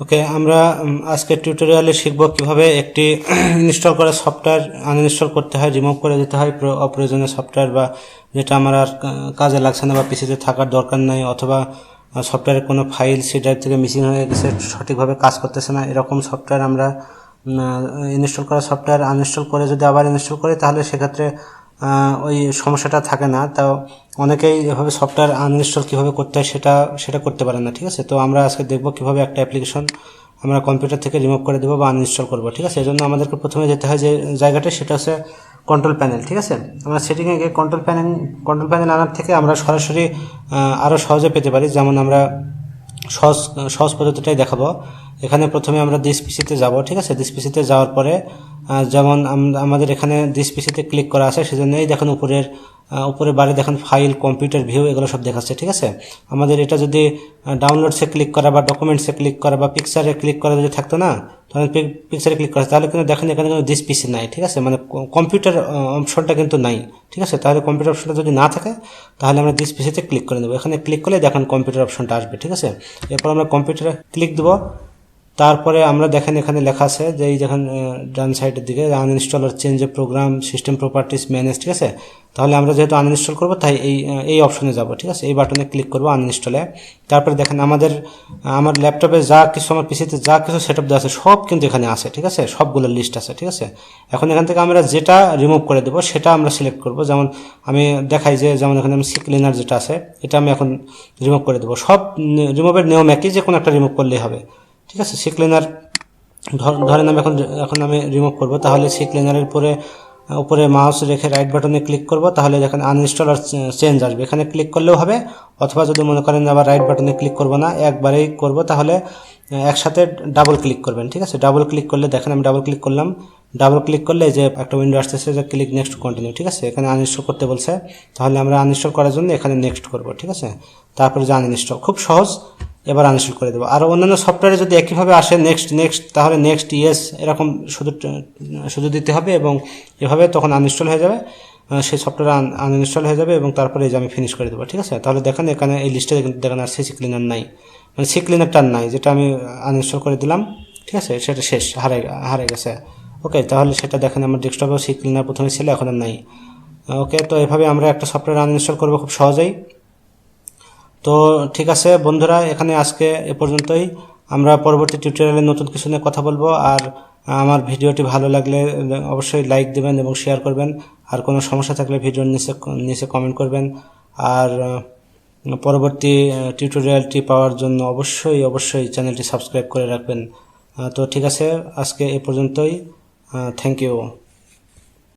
ওকে আমরা আজকের টিউটোরিয়ালে শিখব কীভাবে একটি ইনস্টল করা সফটওয়্যার আনইনস্টল করতে হয় রিমুভ করে দিতে হয়, প্র- অপ্রয়োজনীয় সফটওয়্যার বা যেটা আমার আর কাজে লাগছে না বা পিসিতে থাকার দরকার নাই অথবা সফটওয়্যারের কোনো ফাইল সি ড্রাইভ থেকে মিসিং হয়ে গেছে, সঠিকভাবে কাজ করতেছে না, এরকম সফটওয়্যার আমরা ইনস্টল করা সফটওয়্যার আনইনস্টল করে যদি আবার ইনস্টল করি, তাহলে সেক্ষেত্রে ওই সমস্যাটা থাকে না। তাও অনেকেই এভাবে সফটওয়্যার আনইনস্টল কীভাবে করতে হয় সেটা সেটা করতে পারে না, ঠিক আছে? তো আমরা আজকে দেখব কীভাবে একটা অ্যাপ্লিকেশন আমরা কম্পিউটার থেকে রিমুভ করে দেবো বা আনইনস্টল করব, ঠিক আছে? এই জন্য আমাদেরকে প্রথমে যেতে হয় যে জায়গাটা, সেটা হচ্ছে কন্ট্রোল প্যানেল ঠিক আছে? আমরা সেটিংয়ে গিয়ে কন্ট্রোল প্যানেল কন্ট্রোল প্যানেল আনার থেকে আমরা সরাসরি আরও সহজে পেতে পারি। যেমন আমরা সহজ সহজ পদ্ধতিটাই দেখাবো। এখানে প্রথমে আমরা দিস পিসিতে যাব, ঠিক আছে? দিস পিসিতে যাওয়ার পরে যেমন আমাদের এখানে দিস পিসিতে ক্লিক করা আছে, সেজন্যই দেখেন উপরের উপরে বারে দেখেন ফাইল কম্পিউটার ভিউ এগুলো সব দেখাচ্ছে, ঠিক আছে? আমাদের এটা যদি ডাউনলোডসে ক্লিক করা বা ডকুমেন্টসে ক্লিক করা বা পিকচারে ক্লিক করা যদি থাকতো না, তাহলে পিকচারে ক্লিক করা, তাহলে কিন্তু দেখেন এখানে কিন্তু দিস পিসি নাই, ঠিক আছে? মানে কম্পিউটার অপশনটা কিন্তু নাই, ঠিক আছে? তাহলে কম্পিউটার অপশনটা যদি না থাকে, তাহলে আমরা দিস পিসিতে ক্লিক করে দেবো এখানে ক্লিক করলে দেখেন কম্পিউটার অপশনটা আসবে, ঠিক আছে? এরপর আমরা কম্পিউটারে ক্লিক দেবো। তারপরে আমরা দেখেন এখানে লেখা আছে যে এই আহ, ডান সাইডের দিকে uninstall R change a program system properties manage ঠিক আছে? তাহলে আমরা যেহেতু আনইনস্টল করব তাই এই এই অপশনে যাব ঠিক আছে? এই বাটনে ক্লিক করব আনইনস্টলে তারপরে দেখেন আমাদের আমার ল্যাপটপে যা কিছু আমার পিসিতে যা কিছু সেট আপ দেওয়া আছে সব কিন্তু এখানে আছে ঠিক আছে? সবগুলোর লিস্ট আছে ঠিক আছে? এখন এখান থেকে আমরা যেটা রিমুভ করে দেবো সেটা আমরা সিলেক্ট করব। যেমন আমি দেখাই যে যেমন এখানে আমি ক্লিনার যেটা আছে এটা আমি এখন রিমুভ করে দেবো। সব রিমুভের নিয়ম একই যে কোনো একটা রিমুভ করলেই হবে। ঠিক আছে সি ক্লিনার ধরেন আমি এখন এখন আমি রিমুভ করব, তাহলে সি ক্লিনারের পরে উপরে মাউস রেখে রাইট বাটনে ক্লিক করব, তাহলে দেখেন আনইনস্টল আর চেঞ্জ আসবে। এখানে ক্লিক করলেও হবে, অথবা যদি মনে করেন আবার রাইট বাটনে ক্লিক করব না, একবারেই করব, তাহলে একসাথে ডাবল ক্লিক করবেন, ঠিক আছে? ডাবল ক্লিক করলে, দেখেন আমি ডাবল ক্লিক করলাম ডাবল ক্লিক করলে যে একটা উইন্ডো আসতেছে, যে ক্লিক নেক্সট কন্টিনিউ ঠিক আছে? এখানে আনইনস্টল করতে বলছে। তাহলে আমরা আনইনস্টল করার জন্য এখানে নেক্সট করব, ঠিক আছে? তারপরে যে আনইনস্টল খুব সহজ। এবার আনইনস্টল করে দেবো। আর অন্যান্য সফটওয়্যারে যদি একইভাবে আসে নেক্সট নেক্সট তাহলে নেক্সট ইয়েস এরকম শুধু শুধু দিতে হবে এবং এভাবে তখন আনইনস্টল হয়ে যাবে। সেই সফটওয়্যার আনইনস্টল হয়ে যাবে এবং তারপরে এই যে আমি ফিনিশ করে দেবো, ঠিক আছে? তাহলে দেখেন এখানে এই লিস্টে দেখেন আর সিসি ক্লিনার নাই। মানে সি ক্লিনারটা নাই, যেটা আমি আনইনস্টল করে দিলাম, ঠিক আছে? সেটা শেষ, হারাই হারাই গেছে। ওকে তাহলে সেটা দেখেন, আমার ডেস্কটপেও সি ক্লিনার প্রথমে ছিল, এখন আর নাই। ওকে তো এভাবে আমরা একটা সফটওয়্যার আনইনস্টল করব খুব সহজেই। তো ঠিক আছে বন্ধুরা, এখানে আজকে এ পর্যন্তই। আমরা পরবর্তী টিউটোরিয়ালে নতুন কিছু নিয়ে কথা বলব। আর আমার ভিডিওটি ভালো লাগলে অবশ্যই লাইক দেবেন এবং শেয়ার করবেন। আর কোনো সমস্যা থাকলে ভিডিওর নিচে নিচে কমেন্ট করবেন। আর পরবর্তী টিউটোরিয়ালটি পাওয়ার জন্য অবশ্যই অবশ্যই চ্যানেলটি সাবস্ক্রাইব করে রাখবেন। তো ঠিক আছে, আজকে এ পর্যন্তই। Uh, thank you.